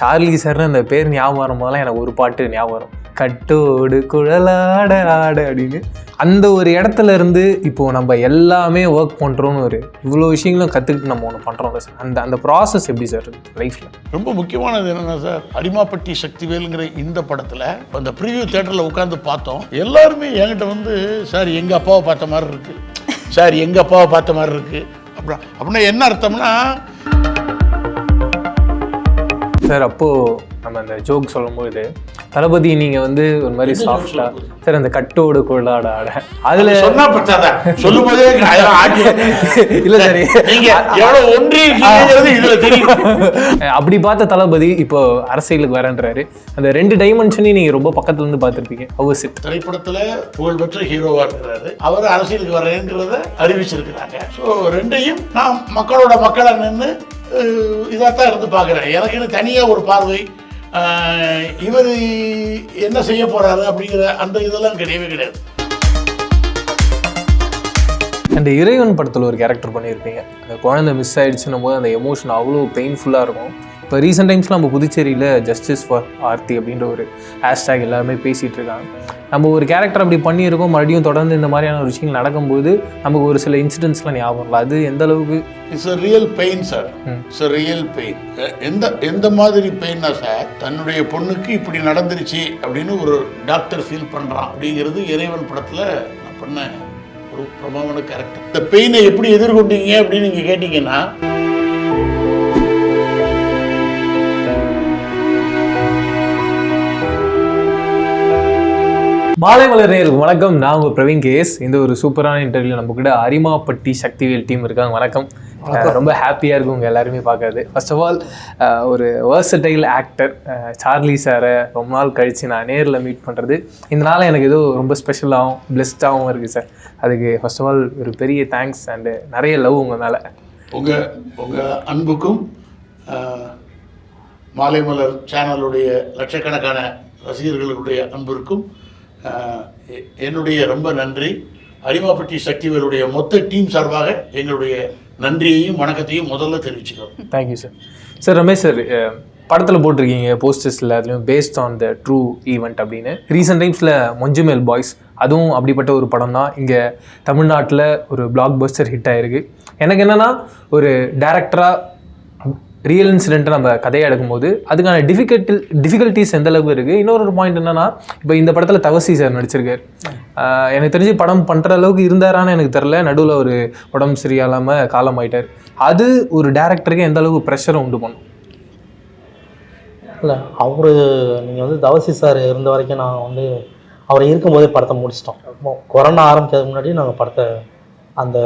Charlie சார்னு அந்த பேர் ஞாபகம் வரும்போதெல்லாம் எனக்கு ஒரு பாட்டு ஞாபகம் வரும். கட்டோடு குழலாட ஆட அப்படின்னு. அந்த ஒரு இடத்துல இருந்து இப்போது நம்ம எல்லாமே ஒர்க் பண்ணுறோன்னு ஒரு இவ்வளோ விஷயங்களும் கற்றுக்கிட்டு நம்ம ஒன்று பண்ணுறோம்ல சார். அந்த அந்த ப்ராசஸ் எப்படி சார் லைஃப்பில் ரொம்ப முக்கியமானது என்னன்னா சார் அரிமாப்பட்டி சக்திவேலுங்கிற இந்த படத்தில் அந்த ப்ரிவியூ தேட்டரில் உட்காந்து பார்த்தோம். எல்லாருமே என்கிட்ட வந்து சார் எங்கள் அப்பாவை பார்த்த மாதிரி இருக்குது சார் எங்கள் அப்பாவை பார்த்த மாதிரி இருக்குது அப்படின்னா அப்படின்னா என்ன அர்த்தம்னா சார் அப்போது நம்ம அந்த ஜோக் சொல்லும்போது தளபதி நீங்கள் வந்து ஒரு மாதிரி சாஃப்டாக சார் அந்த கட்டோடு கொள்ளாட ஆட. அதில் சொன்னா பத்தாதா சொல்லும் போதே இல்லை சார். நீங்க எவ்வளவு ஒன்றி இதுல தெரியும். அப்படி பார்த்த தளபதி இப்போ அரசியலுக்கு வரேன்றாரு. அந்த ரெண்டு டைமென்ஷனையும் நீங்கள் ரொம்ப பக்கத்துல இருந்து பார்த்துருப்பீங்க. ஹவுஸ் இட் திரைப்படத்துல புகழ்பெற்ற ஹீரோவா இருக்கிறாரு. அவர் அரசியலுக்கு வர்றேங்கிறத அறிவிச்சிருக்கிறாங்க. ஸோ ரெண்டையும் நான் மக்களோட மக்களா நின்று இதாத்தான் இருந்து பார்க்குறேன். எனக்குன்னு தனியாக ஒரு பார்வை இவர் என்ன செய்ய போறாரு அப்படிங்கிற அந்த இதெல்லாம் கிடையவே கிடையாது. அந்த இறைவன் படத்தில் ஒரு கேரக்டர் பண்ணியிருப்பீங்க. அந்த குழந்தை மிஸ் ஆயிடுச்சுன்னும் போது அந்த எமோஷன் அவ்வளோ பெயின்ஃபுல்லாக இருக்கும். இப்போ ரீசெண்ட் டைம்ஸில் நம்ம புதுச்சேரியில் ஜஸ்டிஸ் ஃபார் ஆர்த்தி அப்படின்ற ஒரு ஹேஷ்டேக் எல்லாருமே பேசிகிட்டு இருக்காங்க. நம்ம ஒரு கேரக்டர் அப்படி பண்ணியிருக்கோம் மறுபடியும் தொடர்ந்து இந்த மாதிரியான ஒரு விஷயங்கள் நடக்கும்போது நமக்கு ஒரு சில இன்சிடென்ட்ஸ்லாம் ஞாபகம் இல்லை அது எந்த அளவுக்கு? It's a real pain sir it's a real pain எந்த எந்த மாதிரி பெயின்னா சார் தன்னுடைய பொண்ணுக்கு இப்படி நடந்துருச்சு அப்படின்னு ஒரு டாக்டர் ஃபீல் பண்ணுறான் அப்படிங்கிறது இறைவன் படத்தில் நான் பண்ண ஒரு பிரபலமான கேரக்டர் இந்த பெயினை எப்படி எதிர்கொண்டீங்க அப்படின்னு நீங்கள் கேட்டிங்கன்னா மாலை மலர் நேயர்களுக்கு வணக்கம். நான் உங்கள் பிரவீன் கேஸ் இந்த ஒரு சூப்பரான இன்டர்வியூ நம்ம கூட அரிமாப்பட்டி சக்திவேல் டீம் இருக்காங்க. வணக்கம். ரொம்ப ஹாப்பியாக இருக்கும் உங்கள் எல்லாருமே பார்க்கறது. ஃபர்ஸ்ட் ஆஃப் ஆல் ஒரு வேர்சடைல் ஆக்டர் சார்லி சாரை ரொம்ப நாள் கழித்து நான் நேரில் மீட் பண்ணுறது இந்த நாள் எனக்கு ஏதோ ரொம்ப ஸ்பெஷலாகவும் பிளெஸ்டாகவும் இருக்குது சார் அதுக்கு ஃபர்ஸ்ட் ஆஃப் ஆல் ஒரு பெரிய தேங்க்ஸ் அண்டு நிறைய லவ் உங்கள் மேலே. உங்கள் உங்கள் அன்புக்கும் மாலை மலர் சேனலுடைய லட்சக்கணக்கான ரசிகர்களுடைய அன்பிற்கும் என்னுடைய ரொம்ப நன்றி. அரிமாப்பட்டி சக்திவேலுடைய மொத்த டீம் சார்பாக எங்களுடைய நன்றியையும் வணக்கத்தையும் முதல்ல தெரிவிச்சுக்கிறோம். Thank you sir sir Ramesh sir படத்தில் போட்டிருக்கீங்க போஸ்டர்ஸில் அதுலேயும் based on the true event அப்படின்னு. ரீசெண்ட் டைம்ஸில் மொஞ்சுமேல் பாய்ஸ் அதுவும் அப்படிப்பட்ட ஒரு படம் தான் இங்கே தமிழ்நாட்டில் ஒரு பிளாக் பஸ்டர் ஹிட் ஆயிருக்கு. எனக்கு என்னென்னா ஒரு டேரக்டராக ரியல் இன்சிடென்ட்டை நம்ம கதையை எடுக்கும்போது அதுக்கான டிஃபிகல்ட்டி டிஃபிகல்ட்டிஸ் எந்த அளவுக்கு இருக்குது இன்னொரு பாயிண்ட் என்னன்னா இப்போ இந்த படத்தில் தவசி சார் நடிச்சிருக்கார். எனக்கு தெரிஞ்சு படம் பண்ணுற அளவுக்கு இருந்தாரான்னு எனக்கு தெரில நடுவில் ஒரு உடம்பு சரியில்லாமல் காலம் ஆயிட்டார். அது ஒரு டேரக்டருக்கு எந்த அளவுக்கு ப்ரெஷரை உண்டு பண்ணும்? இல்லை அவர் நீங்கள் வந்து தவசி சார் இருந்த வரைக்கும் நாங்கள் வந்து அவர் இருக்கும்போதே படத்தை முடிச்சிட்டோம். கொரோனா ஆரம்பிக்கிறதுக்கு முன்னாடி நாங்கள் படத்தை அந்த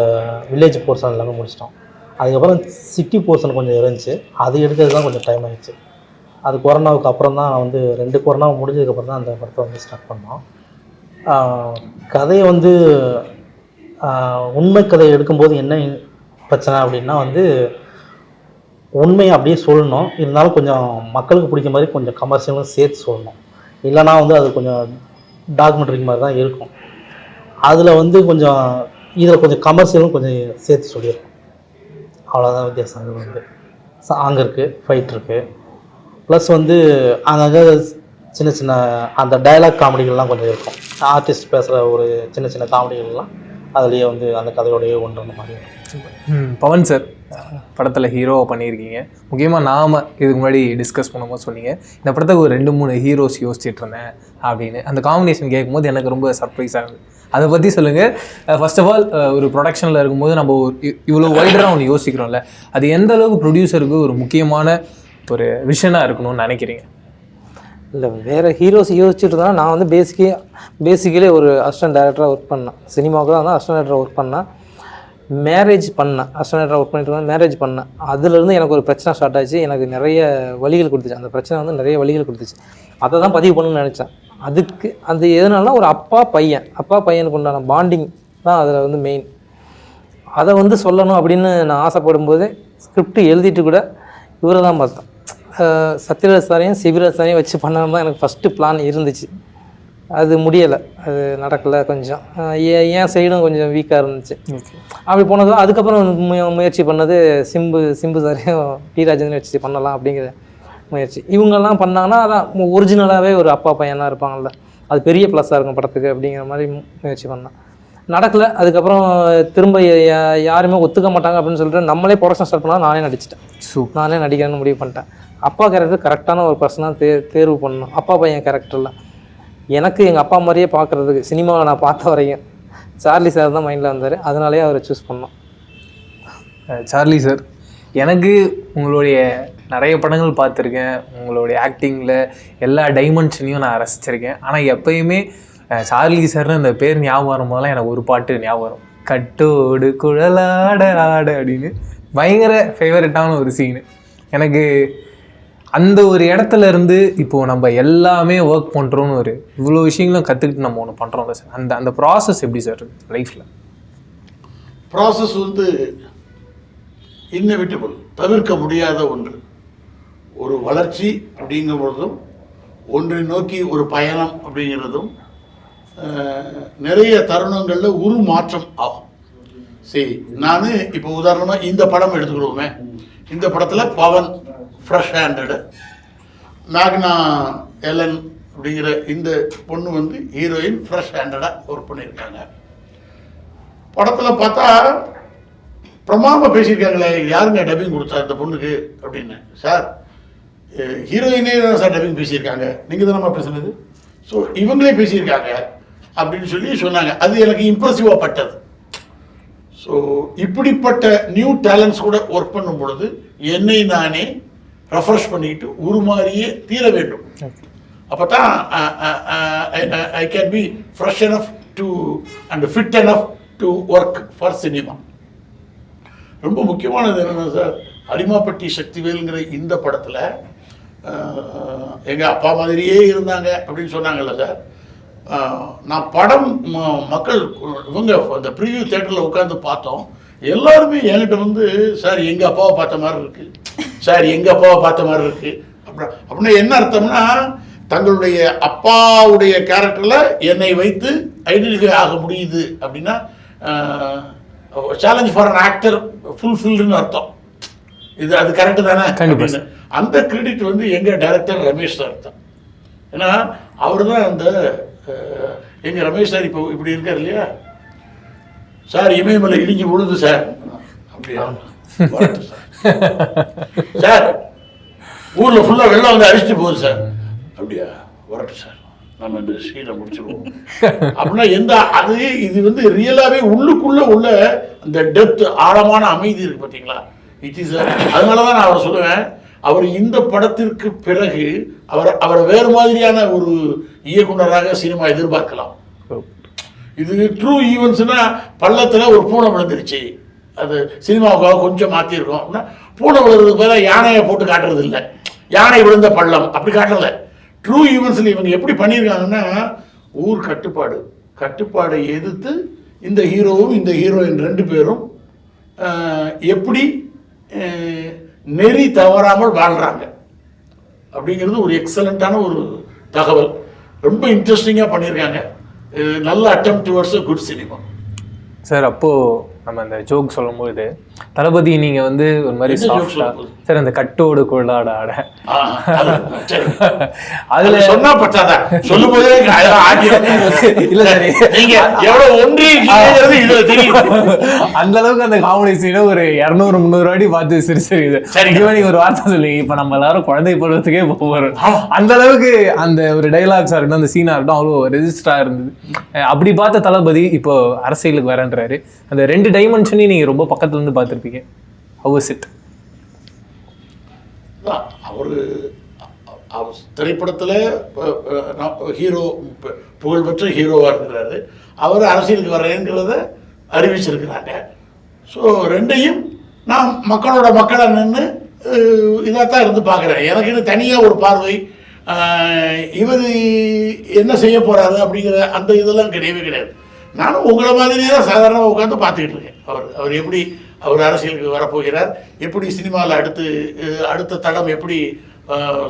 வில்லேஜ் போர்ஷன் எல்லாமே முடிச்சிட்டோம். அதுக்கப்புறம் சிட்டி போர்ஷன் கொஞ்சம் இருந்துச்சு. அது எடுக்கிறது தான் கொஞ்சம் டைம் ஆகிடுச்சு அது கொரோனாவுக்கு அப்புறம் தான் வந்து ரெண்டு கொரோனா முடிஞ்சதுக்கப்புறம் தான் அந்த படத்தை வந்து ஸ்டார்ட் பண்ணோம். கதையை வந்து உண்மை கதையை எடுக்கும்போது என்ன பிரச்சனை அப்படின்னா வந்து உண்மையை அப்படியே சொல்லணும். இருந்தாலும் கொஞ்சம் மக்களுக்கு பிடிக்க மாதிரி கொஞ்சம் கமர்ஷியலும் சேர்த்து சொல்லணும். இல்லைனா வந்து அது கொஞ்சம் டாக்குமெண்ட்ரி மாதிரி தான் இருக்கும். அதில் வந்து கொஞ்சம் இதில் கொஞ்சம் கமர்ஷியலும் கொஞ்சம் சேர்த்து சொல்லியிருக்கோம். அவ்வளோதான் வித்தியாசங்கள் வந்து சாங் இருக்குது ஃபைட் இருக்குது ப்ளஸ் வந்து அங்கங்கே சின்ன சின்ன அந்த டயலாக் காமெடிகள்லாம் கொஞ்சம் இருக்கும். ஆர்டிஸ்ட் பேசுகிற ஒரு சின்ன சின்ன காமெடிகள்லாம் அதுலேயே வந்து அந்த கதையோடையே ஒன்று அந்த மாதிரி இருக்கும். பவன் சார் படத்தில் ஹீரோவை பண்ணியிருக்கீங்க. முக்கியமாக நாம் இதுக்கு முன்னாடி டிஸ்கஸ் பண்ணும்போது சொன்னீங்க இந்த படத்துக்கு ஒரு ரெண்டு மூணு ஹீரோஸ் யோசிச்சுட்டு இருந்தேன் அப்படின்னு. அந்த காம்பினேஷன் கேட்கும்போது எனக்கு ரொம்ப சர்ப்ரைஸ் ஆகுது. அதை பற்றி சொல்லுங்கள் ஃபர்ஸ்ட் ஆஃப் ஆல் ஒரு ப்ரொடக்ஷனில் இருக்கும்போது நம்ம ஒரு இ- இவ்வளோ வைடராக ஒன்று யோசிக்கிறோம்ல. அது எந்த அளவுக்கு ப்ரொடியூசருக்கு ஒரு முக்கியமான ஒரு விஷனாக இருக்கணும்னு நினைக்கிறீங்க? இல்லை வேறு ஹீரோஸ் யோசிச்சுட்டு தான் நான் வந்து பேசிக்கி பேசிக்கலே ஒரு அசிஸ்டன்ட் டேரக்டராக ஒர்க் பண்ணேன். சினிமாவுக்கு தான் அசிஸ்டன்ட் டேரக்டராக ஒர்க் பண்ணேன். மேரேஜ் பண்ணேன். அசிஸ்டன்ட் டேரக்டராக ஒர்க் பண்ணிட்டு இருந்தேன் மேரேஜ் பண்ணேன். அதுலேருந்து எனக்கு ஒரு பிரச்சனை ஸ்டார்ட் ஆச்சு. எனக்கு நிறைய வழிகள் கொடுத்துச்சு. அந்த பிரச்சனை வந்து நிறைய வழிகள் கொடுத்துச்சு. அதை தான் பதிவு பண்ணணும்னு நினச்சேன். அதுக்கு அது எதனாலனா ஒரு அப்பா பையன் அப்பா பையனுக்கு உண்டான பாண்டிங் தான் அதில் வந்து மெயின் அதை வந்து சொல்லணும் அப்படின்னு நான் ஆசைப்படும் போது ஸ்கிரிப்ட் எழுதிட்டு கூட இவரை தான் பார்த்தேன். சத்யராஜ் சாரையும் சிவராஜ் சாரையும் வச்சு பண்ணணும் தான் எனக்கு ஃபஸ்ட்டு பிளான் இருந்துச்சு. அது முடியலை அது நடக்கலை கொஞ்சம். அஹ் ஏ- என் சைடும் கொஞ்சம் வீக்காக இருந்துச்சு. அப்படி போனதும் அதுக்கப்புறம் முய- முயற்சி பண்ணது சிம்பு சிம்பு சாரையும் டி ராஜேந்திரன் வச்சு பண்ணலாம் அப்படிங்கிற முயற்சி. இவங்கெல்லாம் பண்ணாங்கன்னா அதான் ஒரிஜினலாகவே ஒரு அப்பா பையனாக இருப்பாங்கல்ல. அது பெரிய ப்ளஸ்ஸாக இருக்கும் படத்துக்கு அப்படிங்கிற மாதிரி முயற்சி பண்ணேன். நடக்கலை. அதுக்கப்புறம் திரும்ப யாருமே ஒத்துக்க மாட்டாங்க அப்படின்னு சொல்லிட்டு நம்மளே ப்ரொடக்ஷன் ஸ்டார்ட் பண்ணால் நானே நடிச்சிட்டேன். சூப்பர் நானே நடிக்கணும்னு முடிவு பண்ணிட்டேன். அப்பா கேரக்டர் கரெக்டான ஒரு பர்சனாக தே தேர்வு பண்ணணும். அப்பா பையன் கேரக்டரில் எனக்கு எங்கள் அப்பா மாதிரியே பார்க்குறதுக்கு சினிமாவை நான் பார்த்த வரைக்கும் சார்லி சார் தான் மைண்டில் வந்தார். அதனாலேயே அவரை சூஸ் பண்ணோம். சார்லி சார் எனக்கு உங்களுடைய நிறைய படங்கள் பார்த்துருக்கேன். உங்களுடைய ஆக்டிங்கில் எல்லா டைமென்ஷனையும் நான் ரசிச்சிருக்கேன். ஆனால் எப்பயுமே சார்லி சார்னு அந்த பேர் ஞாபகம் வரும்போதெல்லாம் எனக்கு ஒரு பாட்டு ஞாபகம் வரும். கட்டோடு குழலாட ஆட அப்படின்னு. பயங்கர ஃபேவரட்டான ஒரு சீனு எனக்கு அந்த ஒரு இடத்துல இருந்து இப்போது நம்ம எல்லாமே ஒர்க் பண்ணுறோன்னு ஒரு இவ்வளோ விஷயங்களும் கற்றுக்கிட்டு நம்ம ஒன்று பண்ணுறோம்ல சார். அந்த அந்த ப்ராசஸ் எப்படி சார் லைஃப்பில் ப்ராசஸ் வந்து இன்னவிட்டபிள் தவிர்க்க முடியாத ஒன்று. ஒரு வளர்ச்சி அப்படிங்கும் பொழுதும் ஒன்றை நோக்கி ஒரு பயணம் அப்படிங்கிறதும் நிறைய தருணங்களில் உருமாற்றம் ஆகும். சரி நான் இப்போ உதாரணமாக இந்த படம் எடுத்துக்கிடுவோமே இந்த படத்தில் பவன் ஃப்ரெஷ் ஹேண்டடு மேக்னா எலன் அப்படிங்கிற இந்த பொண்ணு வந்து ஹீரோயின் ஃப்ரெஷ் ஹேண்டடாக ஒர்க் பண்ணியிருக்காங்க. படத்தில் பார்த்தா பிரமாதமாக பேசியிருக்காங்களே யாருங்க டப்பிங் கொடுத்தா இந்த பொண்ணுக்கு அப்படின்னு. சார் ஹீரோயினே தான் சார் டப்பிங் பேசியிருக்காங்க. நீங்கள் தானம்மா பேசுனது? ஸோ இவங்களே பேசியிருக்காங்க அப்படின்னு சொல்லி சொன்னாங்க. அது எனக்கு இம்ப்ரெசிவாக பட்டது. ஸோ இப்படிப்பட்ட நியூ டேலண்ட்ஸ் கூட ஒர்க் பண்ணும் பொழுது என்னை நானே ரெஃப்ரெஷ் பண்ணிக்கிட்டு உருமாறியே தீர வேண்டும். அப்போ தான் I can be fresh enough to and fit enough to work for cinema ரொம்ப முக்கியமானது என்னென்னா சார் அடிமாப்பட்டி சக்திவேலுங்கிற இந்த படத்தில் எங்கள் அப்பா மாதிரியே இருந்தாங்க அப்படின்னு சொன்னாங்கல்ல சார். நான் படம் ம- மக்கள் இவங்க அந்த ப்ரிவியூ தேட்டரில் உட்காந்து பார்த்தோம். எல்லாருமே என்கிட்ட வந்து சார் எங்கள் அப்பாவை பார்த்த மாதிரி இருக்கு. சார் எங்கள் அப்பாவை பார்த்த மாதிரி இருக்கு. அப்படி அப்படின்னா என்ன அர்த்தம்னா தங்களுடைய அப்பாவுடைய கேரக்டரில் என்னை வைத்து ஐடென்டிஃபை ஆக முடியுது அப்படின்னா சேலஞ்ச் ஃபார் அன் ஆக்டர் ஃபுல்ஃபில்டுன்னு அர்த்தம். இது அது கரெக்டு தானே? கண்டிப்பா. அப்படின்னு. அந்த கிரெடிட் வந்து எங்க டைரக்டர் ரமேஷ் சார் தான். ஏன்னா அவர் தான் அந்த அஹ், எங்க ரமேஷ் சார் இப்போ இப்படி இருக்கார் இல்லையா? சார் இமயமலை இடிஞ்சு விழுது சார் அப்படியா? சார். சார் ஊர்ல ஃபுல்லா வெள்ளம் வந்து அடிச்சுட்டு போகுது சார் அப்படியா? வரட்டும் சார் நம்ம இந்த சீனை முடிச்சிருவோம். அப்படின்னா எந்த அது இது வந்து ரியலாவே உள்ளுக்குள்ள உள்ள அந்த டெப்த் ஆழமான அமைதி இருக்கு பாத்தீங்களா? இட் இஸ் அதனால தான் நான் அவரை சொல்லுவேன் அவர் இந்த படத்திற்கு பிறகு அவர் அவரை வேறு மாதிரியான ஒரு இயக்குனராக சினிமா எதிர்பார்க்கலாம். இது ட்ரூ ஈவெண்ட்ஸ்னா பள்ளத்தில் ஒரு பூனை விழுந்துருச்சு. அது சினிமாவுக்காக கொஞ்சம் மாற்றிருக்கோம் அப்படின்னா பூனை விழுறதுக்கு பதிலாக யானையை போட்டு காட்டுறது இல்லை. யானை விழுந்த பள்ளம். அப்படி காட்டலை. ட்ரூ ஈவெண்ட்ஸில் இவங்க எப்படி பண்ணியிருக்காங்கன்னா ஊர் கட்டுப்பாடு. கட்டுப்பாடை எதிர்த்து இந்த ஹீரோவும் இந்த ஹீரோயின் ரெண்டு பேரும் எப்படி நெறி தவறாமல் வாழ்கிறாங்க அப்படிங்கிறது ஒரு எக்ஸலண்ட்டான ஒரு தகவல். ரொம்ப இன்ட்ரெஸ்டிங்காக பண்ணியிருக்காங்க நல்ல attempt towards good cinema sir அப்போது நம்ம அந்த ஜோக் சொல்லும்போது தளபதி நீங்க வந்து ஒரு மாதிரி சாஃப்டா? சார் அந்த கட்டோடு கொள்ளாட ஆட. அதுல சொன்னா பத்தாதா? சொல்லும் போதே இல்ல சரி நீங்க எவ்வளவு ஒன்றி இதுல தெரியும். அந்த அளவுக்கு அந்த காமெடி சீனை ஒரு இரநூறு முந்நூறு வாட்டி பார்த்து சரி சரி இது. நீங்க ஒரு வார்த்தை சொல்லுங்க இப்ப நம்ம எல்லாரும் குழந்தை பருவத்துக்கே போகிறோம் ஆமா. அந்த அளவுக்கு அந்த ஒரு டைலாக்ஸா இருக்கட்டும் அந்த சீனா இருக்கட்டும் அவ்வளோ ரெஜிஸ்டரா இருந்தது. அப்படி பார்த்த தளபதி இப்போ அரசியலுக்கு வரேன்றாரு. அந்த ரெண்டு டைமென்ஷனையும் நீங்க ரொம்ப பக்கத்துல இருந்து பார்த்துருப்பீங்க. ஹவு இஸ் இட் அவர் திரைப்படத்தில் ஹீரோ புகழ்பெற்ற ஹீரோவாக இருக்கிறாரு. அவர் அரசியலுக்கு வர்றேங்கிறத அறிவிச்சிருக்கிறாங்க. ஸோ ரெண்டையும் நான் மக்களோட மக்களை நின்று இதாகத்தான் இருந்து பார்க்குறேன். எனக்கு இது தனியாக ஒரு பார்வை. இவர் என்ன செய்ய போகிறாரு அப்படிங்கிற அந்த இதெல்லாம் கிடையவே கிடையாது. நானும் உங்களை மாதிரியே தான் சாதாரணமாக உட்காந்து பார்த்துக்கிட்டு இருக்கேன். அவர் அவர் எப்படி அவர் அரசியலுக்கு வரப்போகிறார். எப்படி சினிமாவில் அடுத்து அடுத்த தடம் எப்படி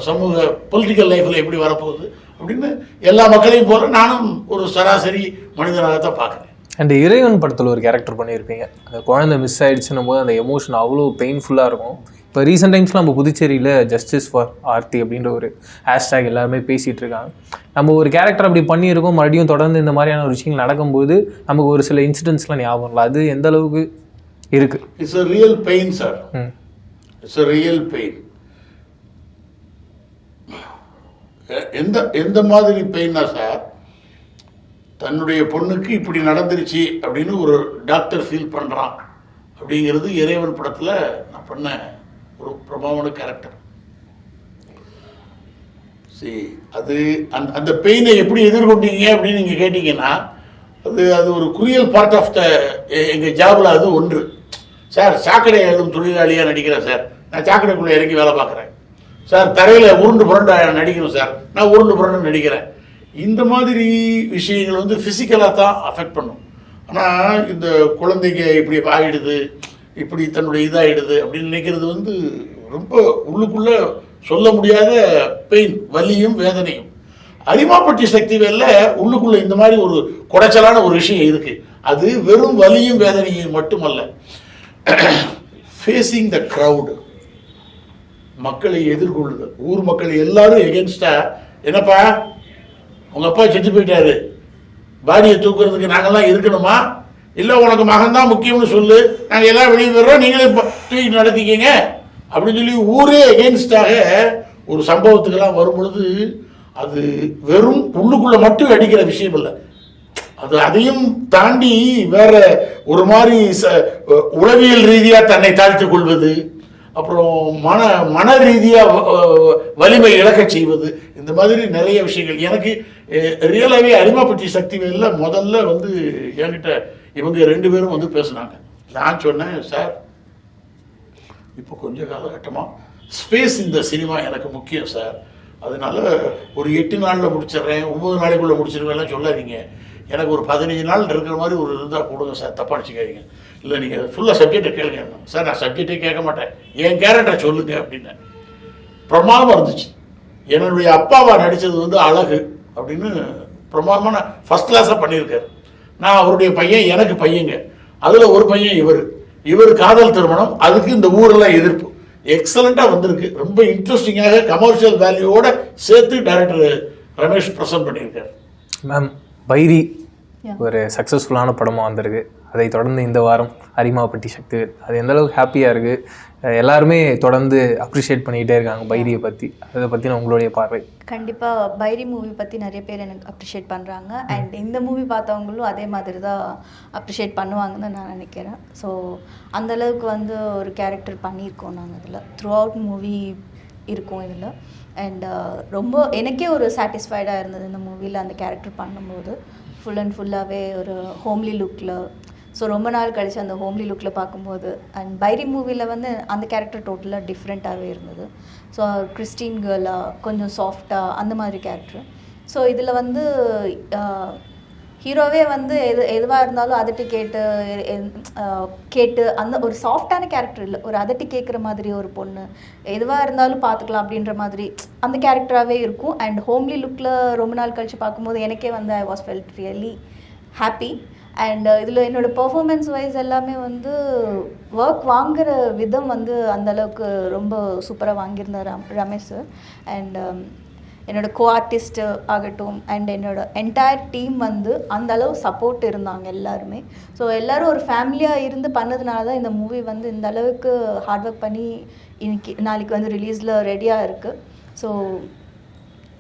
சமூக பொலிட்டிக்கல் லைஃப்பில் எப்படி வரப்போகுது அப்படின்னு எல்லா மக்களையும் போல நானும் ஒரு சராசரி மனிதனாகத்தான் பார்க்குறேன். அண்ட் இறைவன் படத்தில் ஒரு கேரக்டர் பண்ணியிருப்பீங்க. அந்த குழந்தை மிஸ் ஆயிடுச்சுன்னும் போது அந்த எமோஷன் அவ்வளோ பெயின்ஃபுல்லாக இருக்கும். இப்போ ரீசெண்ட் டைம்ஸில் நம்ம புதுச்சேரியில் ஜஸ்டிஸ் ஃபார் ஆர்த்தி அப்படின்ற ஒரு ஹேஷ்டேக் எல்லாருமே பேசிகிட்டு இருக்காங்க. நம்ம ஒரு கேரக்டர் அப்படி பண்ணியிருக்கோம் மறுபடியும் தொடர்ந்து இந்த மாதிரியான ஒரு விஷயங்கள் நடக்கும்போது நமக்கு ஒரு சில இன்சிடென்ட்ஸ்லாம் ஞாபகம் இல்லை அது எந்த அளவுக்கு இருக்குது it's a real pain sir it's a real pain எந்த எந்த மாதிரி பெயின்னா சார் தன்னுடைய பொண்ணுக்கு இப்படி நடந்துருச்சு அப்படின்னு ஒரு டாக்டர் ஃபீல் பண்ணுறான் அப்படிங்கிறது இறைவன் படத்தில் நான் பண்ண ஒரு பிரபாவன கேரக்டர் சரி அது அந்த அந்த பெயினை எப்படி எதிர்கொண்டீங்க அப்படின்னு நீங்கள் கேட்டிங்கன்னா அது அது ஒரு குரியல் பார்ட் ஆஃப் த எங்கள் ஜாபில் அது ஒன்று. சார் சாக்கடை எழுதும் தொழிலாளியாக நடிக்கிறேன் சார்? நான் சாக்கடைக்குள்ளே இறங்கி வேலை பார்க்குறேன். சார் தரையில் உருண்டு புரண்டு நடிக்கணும் சார். நான் உருண்டு புரண்டு நடிக்கிறேன். இந்த மாதிரி விஷயங்கள் வந்து ஃபிசிக்கலாக தான் அஃபெக்ட் பண்ணும். ஆனால் இந்த குழந்தைங்க இப்படி ஆகிடுது இப்படி தன்னுடைய இதாகிடுது அப்படின்னு நினைக்கிறது வந்து ரொம்ப உள்ளுக்குள்ளே சொல்ல முடியாத பெயின் வலியும் வேதனையும். அரிமாப்பட்டி சக்தி வேல உள்ளுக்குள்ளே இந்த மாதிரி ஒரு குடைச்சலான ஒரு விஷயம் இருக்குது அது வெறும் வலியும் வேதனையும் மட்டுமல்ல. ஃபேஸிங் த க்ரௌடு மக்களை எதிர்கொள்ளுது. ஊர் மக்கள் எல்லாரும் எகென்ஸ்டா என்னப்பா? உங்கள் அப்பா செத்து போயிட்டாரு. பாடியை தூக்குறதுக்கு நாங்கள்லாம் இருக்கணுமா? இல்லை உனக்கு மகன் தான் முக்கியம்னு சொல்லு. நாங்கள் எல்லாம் வெளியே வர்றோம். நீங்களே தூக்கி நடத்திக்கிங்க. அப்படின்னு சொல்லி ஊரே எகென்ஸ்டாக ஒரு சம்பவத்துக்கெல்லாம் வரும் பொழுது அது வெறும் உள்ளுக்குள்ளே மட்டும் அடிக்கிற விஷயம் இல்லை. அது அதையும் தாண்டி வேற ஒரு மாதிரி ச- உளவியல் ரீதியாக தன்னை தாழ்த்திக் கொள்வது அப்புறம் மன மன ரீதியாக வலிமை இழக்கச் செய்வது இந்த மாதிரி நிறைய விஷயங்கள். எனக்கு ரியலாகவே அரிமாப்பட்டி சக்தி வேலில் முதல்ல வந்து என்கிட்ட இவங்க ரெண்டு பேரும் வந்து பேசுனாங்க. நான் சொன்னேன் சார் இப்போ கொஞ்ச காலகட்டமாக ஸ்பேஸ் இந்த சினிமா எனக்கு முக்கியம் சார். அதனால ஒரு எட்டு நாளில் முடிச்சிடுறேன் ஒம்பது நாளைக்குள்ளே முடிச்சிருவேன்லாம் சொல்லாதீங்க. எனக்கு ஒரு பதினஞ்சு நாள் இருக்கிற மாதிரி ஒரு இருந்தால் கொடுங்க சார் தப்பாக நினச்சிக்காதீங்க. இல்லை நீங்கள் ஃபுல்லாக சப்ஜெக்டை கேளுங்க. சார் நான் சப்ஜெக்டே கேட்க மாட்டேன். என் கேரக்டரை சொல்லுங்க அப்படின்னு. பிரமாதமாக இருந்துச்சு. என்னுடைய அப்பாவா நடித்தது வந்து அழகு அப்படின்னு பிரமாதமான ஃபஸ்ட் கிளாஸாக பண்ணியிருக்காரு. நான் அவருடைய பையன் எனக்கு பையங்க. அதில் ஒரு பையன் இவர். இவர் காதல் திருமணம் அதுக்கு இந்த ஊரெல்லாம் எதிர்ப்பு. எக்ஸலண்ட்டாக வந்திருக்கு. ரொம்ப இன்ட்ரெஸ்டிங்காக கமர்ஷியல் வேல்யூவோட சேர்த்து டைரக்டர் ரமேஷ் ப்ரெசன்ட் பண்ணியிருக்காரு. மேம் பைரி ஒரு சக்ஸஸ்ஃபுல்லான படமாக வந்திருக்கு. அதை தொடர்ந்து இந்த வாரம் அரிமாப்பட்டி சக்தி. அது எந்த அளவுக்கு ஹாப்பியாக இருக்குது எல்லாருமே தொடர்ந்து அப்ரிஷியேட் பண்ணிக்கிட்டே இருக்காங்க பைரியை பற்றி அதை பற்றின உங்களுடைய பார்வை. கண்டிப்பாக பைரி மூவி பற்றி நிறைய பேர் எனக்கு அப்ரிஷியேட் பண்ணுறாங்க அண்ட் இந்த மூவி பார்த்தவங்களும் அதே மாதிரி தான் அப்ரிஷியேட் பண்ணுவாங்கன்னு நான் நினைக்கிறேன். ஸோ அந்த அளவுக்கு வந்து ஒரு கேரக்டர் பண்ணியிருக்கோம் நாங்கள் இதில். த்ரூ அவுட் மூவி இருக்கும் இதில். அண்ட் uh, ரொம்ப எனக்கே ஒரு சாட்டிஸ்ஃபைடாக இருந்தது இந்த மூவியில் அந்த கேரக்டர் பண்ணும்போது. ஃபுல் அண்ட் ஃபுல்லாகவே ஒரு ஹோம்லி லுக்கில் ஸோ ரொம்ப நாள் கழிச்சு அந்த ஹோம்லி லுக்கில் பார்க்கும்போது அண்ட் பைரி மூவியில் வந்து அந்த கேரக்டர் டோட்டலாக டிஃப்ரெண்ட்டாகவே இருந்தது. ஸோ கிறிஸ்டின் கேர்லாக கொஞ்சம் சாஃப்டாக அந்த மாதிரி கேரக்டர் ஸோ இதில் வந்து uh, ஹீரோவே வந்து எது எதுவாக இருந்தாலும் அதட்டி கேட்டு கேட்டு அந்த ஒரு சாஃப்டான கேரக்டர் இல்லை. ஒரு அதட்டி கேட்குற மாதிரி ஒரு பொண்ணு. எதுவாக இருந்தாலும் பார்த்துக்கலாம் அப்படின்ற மாதிரி அந்த கேரக்டராகவே இருக்கும். அண்ட் ஹோம்லி லுக்கில் ரொம்ப நாள் கழிச்சு பார்க்கும்போது எனக்கே வந்து I was felt really happy and இதில் என்னோட பெர்ஃபார்மன்ஸ் வைஸ் எல்லாமே வந்து ஒர்க் வாங்குற விதம் வந்து அந்த அளவுக்கு ரொம்ப சூப்பராக வாங்கியிருந்தார் ரம்- ரமேஷ் சார் அண்ட் என்னோடய கோ ஆர்டிஸ்ட்டு ஆகட்டும் அண்ட் என்னோட என்டையர் டீம் வந்து அந்த அளவு சப்போர்ட் இருந்தாங்க எல்லாருமே. ஸோ எல்லோரும் ஒரு ஃபேமிலியாக இருந்து பண்ணதுனால தான் இந்த மூவி வந்து இந்த அளவுக்கு ஹார்ட் ஒர்க் பண்ணி இன்னைக்கு நாளைக்கு வந்து ரிலீஸில் ரெடியாக இருக்குது so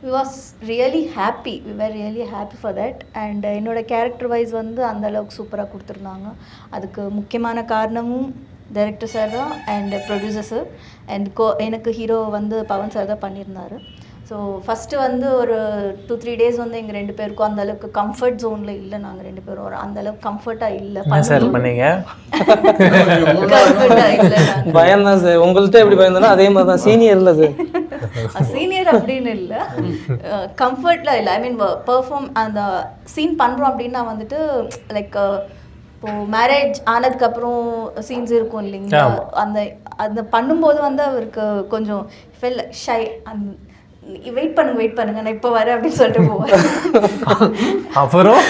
we was really happy we were really happy for that and என்னோட கேரக்டர் வைஸ் வந்து அந்த அளவுக்கு சூப்பராக கொடுத்துருந்தாங்க. அதுக்கு முக்கியமான காரணமும் டைரக்டர் சார் தான் and producer sir and co எனக்கு ஹீரோ வந்து பவன் சார் தான் பண்ணியிருந்தாரு. ஸோ ஃபஸ்ட்டு வந்து ஒரு டூ த்ரீ டேஸ் வந்து எங்கள் ரெண்டு பேருக்கும் அந்த அளவுக்கு கம்ஃபர்ட் ஜோனில் இல்லை. நாங்கள் ரெண்டு பேரும் ஒரு அந்த அளவுக்கு கம்ஃபர்ட்டாக இல்லை. சார் பண்ணீங்க? பயம் தான் சார் உங்கள்கிட்ட எப்படி பயந்தனா அதே மாதிரி தான் சீனியர் இல்லை சார் சீனியர் அப்படின்னு இல்லை. கம்ஃபர்ட்ல இல்லை. ஐ மீன் பெர்ஃபார்ம் அந்த சீன் பண்ணுறோம் அப்படின்னா வந்துட்டு லைக் இப்போ மேரேஜ் ஆனதுக்கப்புறம் சீன்ஸ் இருக்கும் இல்லைங்களா. அந்த அந்த பண்ணும்போது வந்து அவருக்கு கொஞ்சம் ஃபெல் ஷை அந் வெயிட் பண்ணுங்க வெயிட் பண்ணுங்க நான் இப்போ வரேன் அப்படின்னு சொல்லிட்டு போவேன். அப்புறம்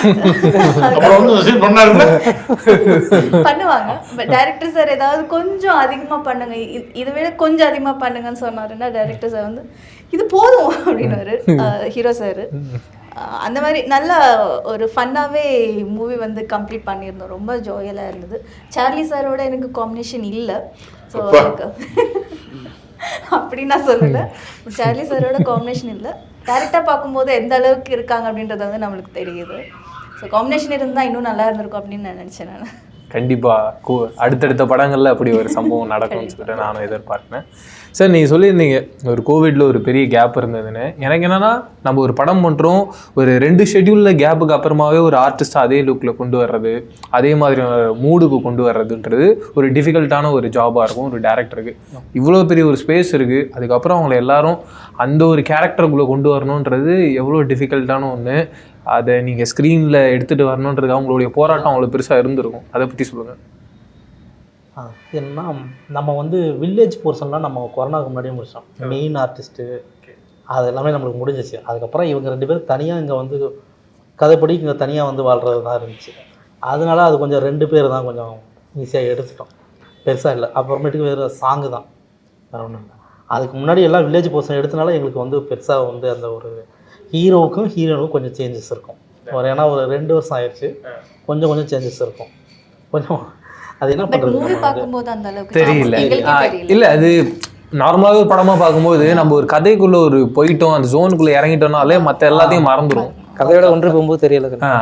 பண்ணுவாங்க. பட் டைரக்டர் சார் ஏதாவது கொஞ்சம் அதிகமாக பண்ணுங்க. இதை விட கொஞ்சம் அதிகமாக பண்ணுங்கன்னு சொன்னாருன்னா டைரக்டர் சார் வந்து இது போதும் அப்படின்னாரு. ஹீரோ சார் அந்த மாதிரி நல்ல ஒரு ஃபன்னாகவே மூவி வந்து கம்ப்ளீட் பண்ணியிருந்தோம். ரொம்ப ஜோயலாக இருந்தது. சார்லி சாரோட எனக்கு காம்பினேஷன் இல்லை. ஸோ அப்பா. அப்படி நான் சொல்லலை. சார்லி சாரோட காம்பினேஷன் இல்லை. டேரெக்டாக பார்க்கும்போது எந்த அளவுக்கு இருக்காங்க அப்படின்றது வந்து நம்மளுக்கு தெரியுது. ஸோ காம்பினேஷன் இருந்தால் இன்னும் நல்லா இருந்திருக்கும் அப்படின்னு நான் நினச்சேன் நான். கண்டிப்பா. கு- அடுத்தடுத்த படங்கள்ல அப்படி ஒரு சம்பவம் நடக்கும்னு சொல்லிட்டு நானும் எதிர்பார்க்கிறேன். சார் நீங்கள் சொல்லியிருந்தீங்க ஒரு கோவிடில் ஒரு பெரிய கேப் இருந்ததுன்னு. எனக்கு என்னென்னா நம்ம ஒரு படம் பண்ணுறோம் ஒரு ரெண்டு ஷெட்யூலில் கேப்புக்கு அப்புறமாவே ஒரு ஆர்டிஸ்ட்டை அதே லுக்கில் கொண்டு வர்றது அதே மாதிரி மூடுக்கு கொண்டு வர்றதுன்றது ஒரு டிஃபிகல்ட்டான ஒரு ஜாபாக இருக்கும் ஒரு டேரக்டருக்கு இவ்வளோ பெரிய ஒரு ஸ்பேஸ் இருக்குது அதுக்கப்புறம் அவங்கள எல்லாரும் அந்த ஒரு கேரக்டருக்குள்ளே கொண்டு வரணுன்றது எவ்வளோ டிஃபிகல்ட்டான ஒன்று அதை நீங்கள் ஸ்க்ரீனில் எடுத்துகிட்டு வரணுன்றது அவங்களுடைய போராட்டம் அவ்வளோ பெருசாக இருந்திருக்கும். அதை பற்றி சொல்லுங்கள் என்னன்னா நம்ம வந்து வில்லேஜ் போர்ஷன்லாம் நம்ம கொரோனாவுக்கு முன்னாடியே முடிச்சோம் மெயின் ஆர்டிஸ்ட்டு அது எல்லாமே நம்மளுக்கு முடிஞ்சிச்சு. அதுக்கப்புறம் இவங்க ரெண்டு பேரும் தனியாக இங்கே வந்து கதைப்படி இங்கே தனியாக வந்து வாழ்கிறது தான் இருந்துச்சு. அதனால அது கொஞ்சம் ரெண்டு பேர் தான் கொஞ்சம் ஈஸியாக எடுத்துட்டோம். பெருசாக இல்லை. அப்புறமேட்டுக்கு வேறு சாங்கு தான். வேறு ஒன்றும் இல்லை. அதுக்கு முன்னாடி எல்லாம் வில்லேஜ் போர்ஷன் எடுத்தனால எங்களுக்கு வந்து பெருசாக வந்து அந்த ஒரு ஹீரோவுக்கும் ஹீரோனுக்கும் கொஞ்சம் சேஞ்சஸ் இருக்கும். ஒரு ஏன்னா ஒரு ரெண்டு வருஷம் ஆயிடுச்சு. கொஞ்சம் கொஞ்சம் சேஞ்சஸ் இருக்கும். கொஞ்சம் அது என்ன பட் மூவி பண்ணுறது பார்க்கும்போது அந்த அளவுக்கு தெரியல. இல்ல அது நார்மலாக ஒரு படமா பார்க்கும்போது நம்ம ஒரு கதைக்குள்ள ஒரு போயிட்டோம் அந்த ஜோனுக்குள்ள இறங்கிட்டோம்னாலே மற்ற எல்லாத்தையும் மறந்துடும் கதையோட ஒன்று போகும்போது தெரியல ஆ.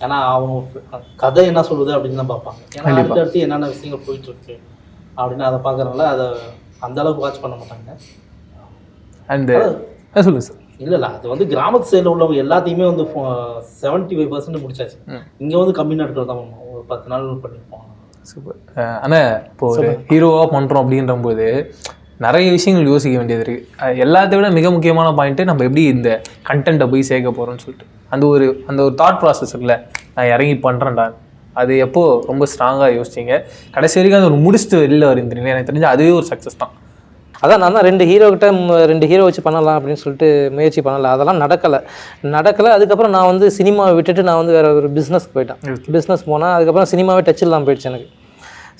ஏன்னா அவங்க கதை என்ன சொல்லுது அப்படின்னு தான் பார்ப்பாங்க. ஏன்னா அடுத்தடுத்து என்னென்ன விஷயங்கள் போயிட்டு இருக்கு அப்படின்னு அதை பார்க்கறனால அதை அந்த அளவுக்கு வாட்ச் பண்ண மாட்டாங்க. அண்ட் சொல்லுங்க சார் இல்லை இல்லை அது வந்து கிராமத்து சைடில் உள்ளவங்க எல்லாத்தையுமே வந்து செவன்ட்டி ஃபைவ் பர்சன்ட் முடிச்சாச்சு. இங்கே வந்து கம்மி நாட்கள் தான் பண்ணுவோம் ஒரு பத்து நாள் பண்ணியிருப்போம் சூப்பர் ஆனால் இப்போ ஒரு ஹீரோவாக பண்ணுறோம் அப்படின்ற போது நிறைய விஷயங்கள் யோசிக்க வேண்டியது இருக்கு. அஹ் எல்லாத்தை விட மிக முக்கியமான பாயிண்ட்டு நம்ம எப்படி இந்த கண்டென்ட்டை போய் சேர்க்க போகிறோம்னு சொல்லிட்டு. அந்த ஒரு அந்த ஒரு தாட் ப்ராசஸ் இருக்குல்ல நான் இறங்கி பண்ணுறேன்டா அது எப்போ ரொம்ப ஸ்ட்ராங்காக யோசிச்சிங்க. கடைசி வரைக்கும் அது ஒரு முடிச்சுட்டு வெளில வருந்தீங்க எனக்கு தெரிஞ்சு அதுவே ஒரு சக்ஸஸ் தான். அதான் நான் தான் ரெண்டு ஹீரோ கிட்ட ம், ரெண்டு ஹீரோ வச்சு பண்ணலாம் அப்படின்னு சொல்லிட்டு முயற்சி பண்ணல. அதெல்லாம் நடக்கலை. நடக்கலை அதுக்கப்புறம் நான் வந்து சினிமாவை விட்டுட்டு நான் வந்து வேற ஒரு பிஸ்னஸ்க்கு போயிட்டேன். பிஸ்னஸ் போனேன் அதுக்கப்புறம் சினிமாவே டச் இல்லாமல் போயிடுச்சு எனக்கு.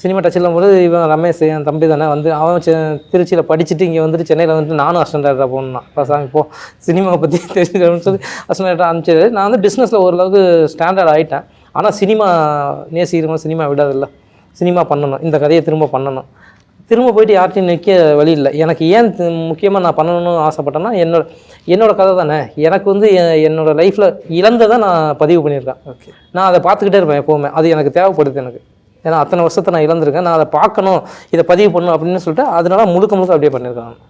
சினிமா டச் இல்லாமல் போது இவன் ரமேஷ் என் தம்பி தானே வந்து அவன் திருச்சியில் படிச்சுட்டு இங்கே வந்துட்டு சென்னையில் வந்துட்டு நானும் அசிஸ்டன்ட் டேரக்டராக போகணுன்னா இப்போ சாமி போ சினிமாவை பற்றி தெரிஞ்சுக்கணும்னு சொல்லி அசிஸ்டன்ட் டேரக்டர் அனுப்பிச்சது நான் வந்து பிஸ்னஸில் ஓரளவுக்கு ஸ்டாண்டர்ட் ஆகிட்டேன் ஆனால் சினிமா நேசிக்கிறவங்க சினிமா விடாதில்ல. சினிமா பண்ணணும். இந்த கதையை திரும்ப பண்ணணும். திரும்ப போயிட்டு யார்ட்டையும் நிற்க வழி இல்லை. எனக்கு ஏன் முக்கியமாக நான் பண்ணணும்னு ஆசைப்பட்டேன்னா என்னோட என்னோட கதை தானே. எனக்கு வந்து என்னோட லைஃப்பில் இழந்ததை நான் பதிவு பண்ணியிருக்கேன். ஓகே நான் அதை பார்த்துக்கிட்டே இருப்பேன் எப்போவுமே. அது எனக்கு தேவைப்படுது எனக்கு. ஏன்னா அத்தனை வருஷத்தை நான் இழந்திருக்கேன். நான் அதை பார்க்கணும் இதை பதிவு பண்ணணும் அப்படின்னு சொல்லிட்டு அதனால முழுக்க முழுக்க அப்படியே பண்ணியிருக்கேன் நான்.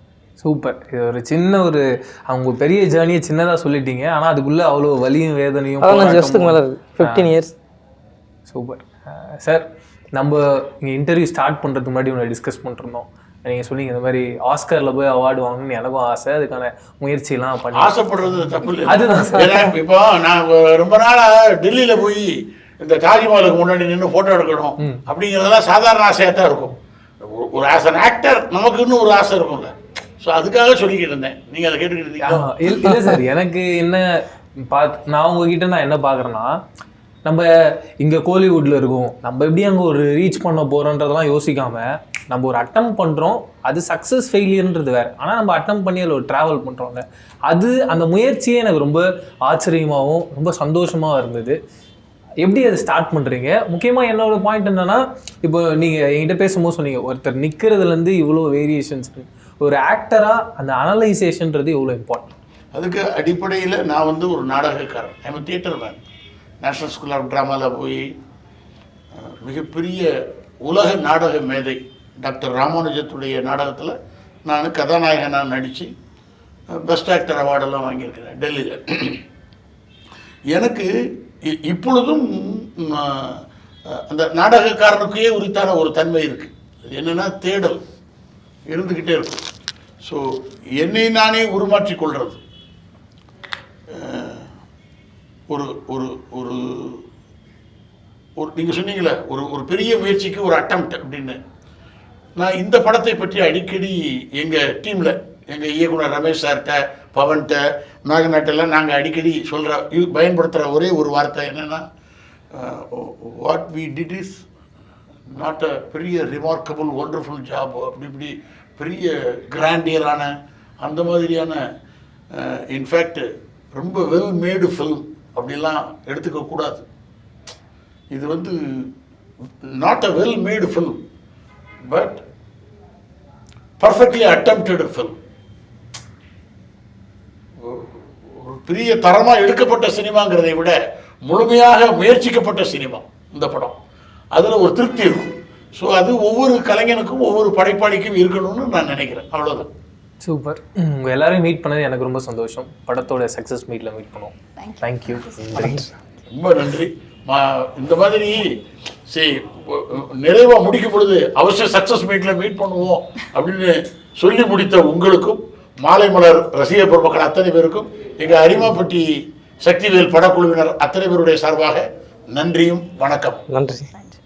சூப்பர் இது ஒரு சின்ன ஒரு அவங்க பெரிய ஜேர்னியை சின்னதாக சொல்லிட்டீங்க. ஆனால் அதுக்குள்ளே அவ்வளோ வலியும் வேதனையும் பதினஞ்சு வருஷத்துக்கு மேலே இருக்குது ஃபிஃப்டீன் இயர்ஸ் சூப்பர் சார் நம்ம இங்கே இன்டர்வியூ ஸ்டார்ட் பண்ணுறதுக்கு முன்னாடி ஒன்று டிஸ்கஸ் பண்ணிருந்தோம் நீங்கள் சொன்னீங்க இந்த மாதிரி ஆஸ்கரில் போய் அவார்டு வாங்கணும்னு எனக்கும் ஆசை. அதுக்கான முயற்சியெல்லாம் பண்ணி ஆசைப்படுறது தப்பு இல்லை அதுதான் இப்போ நான் ரொம்ப நாளா டெல்லியில போய் இந்த தாஜ்மஹாலுக்கு முன்னாடி நின்று போட்டோ எடுக்கணும் அப்படிங்கிறதெல்லாம் சாதாரண ஆசையாக தான் இருக்கும். ஒரு- ஆஸ் அன் ஆக்டர் நமக்குன்னு ஒரு ஆசை இருக்கும்ல. ஸோ அதுக்காக சொல்லிக்கிட்டு இருந்தேன். நீங்கள் அதை கேட்டுக்கிட்டு இருந்தீங்க இல்ல சார். எனக்கு என்ன பார்த்து நான் உங்ககிட்ட நான் என்ன பார்க்குறேன்னா நம்ம இங்கே கோலிவுட்டில் இருக்கோம். நம்ம எப்படி அங்கே ஒரு ரீச் பண்ண போகிறோன்றதெல்லாம் யோசிக்காமல் நம்ம ஒரு அட்டம் பண்ணுறோம் அது சக்ஸஸ் ஃபெயிலியர்ன்றது வேறு. ஆனால் நம்ம அட்டம் பண்ணி அதில் ஒரு ட்ராவல் பண்ணுறோங்க அது அந்த முயற்சியே எனக்கு ரொம்ப ஆச்சரியமாகவும் ரொம்ப சந்தோஷமாகவும் இருந்தது. எப்படி அதை ஸ்டார்ட் பண்ணுறீங்க முக்கியமாக என்னோடய பாயிண்ட் என்னென்னா இப்போ நீங்கள் என்கிட்ட பேசும்போது சொன்னீங்க ஒருத்தர் நிற்கிறதுலேருந்து இவ்வளோ வேரியேஷன்ஸ் ஒரு ஆக்டராக அந்த அனலைசேஷன்றது எவ்வளோ இம்பார்ட்டன்ட் அதுக்கு அடிப்படையில் நான் வந்து ஒரு நாடகக்காரன். I'm theatre man national school of ட்ராமாவில் போய் மிகப்பெரிய உலக நாடக மேதை டாக்டர் ராமானுஜத்துடைய நாடகத்தில் நான் கதாநாயகனாக நடித்து பெஸ்ட் ஆக்டர் அவார்டெல்லாம் வாங்கியிருக்கிறேன் டெல்லியில். எனக்கு இ- இப்பொழுதும் அந்த நாடகக்காரனுக்கே உரித்தான ஒரு தன்மை இருக்குது அது என்னென்னா தேடல் இருந்துக்கிட்டே இருக்கும். ஸோ என்னை நானே உருமாற்றிக்கொள்கிறது கொள்வது அஹ், ஒரு ஒரு ஒரு ஒரு நீங்கள் சொன்னீங்களே ஒரு ஒரு பெரிய முயற்சிக்கு ஒரு அட்டம்ப்ட் அப்படின்னு. நான் இந்த படத்தை பற்றி அடிக்கடி எங்கள் டீமில் எங்கள் இயக்குனர் ரமேஷ் சார்கிட்ட பவன்கிட்ட நாகநாட்டெல்லாம் நாங்கள் அடிக்கடி சொல்கிற பயன்படுத்துகிற ஒரே ஒரு வார்த்தை என்னென்னா what we did is not a பெரிய ரிமார்க்கபுள் ஒண்டர்ஃபுல் ஜாப் அப்படி இப்படி பெரிய கிராண்டியரான அந்த மாதிரியான இன்ஃபேக்ட் ரொம்ப வெல் மேடு ஃபில்ம் அப்படிலாம் எடுத்துக்க கூடாது. இது வந்து not a well made film but perfectly attempted film ஒரு பெரிய தரமாக எடுக்கப்பட்ட சினிமாங்கிறதை விட முழுமையாக முயற்சிக்கப்பட்ட சினிமா இந்த படம். அதில் ஒரு திருப்தி இருக்கும். ஸோ அது ஒவ்வொரு கலைஞனுக்கும் ஒவ்வொரு படைப்பாளிக்கும் இருக்கணும்னு நான் நினைக்கிறேன். அவ்வளோதான் சூப்பர் உங்கள் எல்லாரையும் மீட் பண்ணது எனக்கு ரொம்ப சந்தோஷம். படத்தோட சக்ஸஸ் மீட்டில் மீட் பண்ணுவோம். தேங்க்யூ நன்றி. ரொம்ப நன்றி. மா இந்த மாதிரி சரி நிறைவாக முடிக்கும் பொழுது அவசியம் சக்ஸஸ் மீட்டில் மீட் பண்ணுவோம் அப்படின்னு சொல்லி முடித்த உங்களுக்கும் மாலை மலர் ரசிக பெருமக்கள் அத்தனை பேருக்கும் எங்கள் அரிமாப்பட்டி சக்திவேல் படக்குழுவினர் அத்தனை பேருடைய சார்பாக நன்றியும் வணக்கம். நன்றி.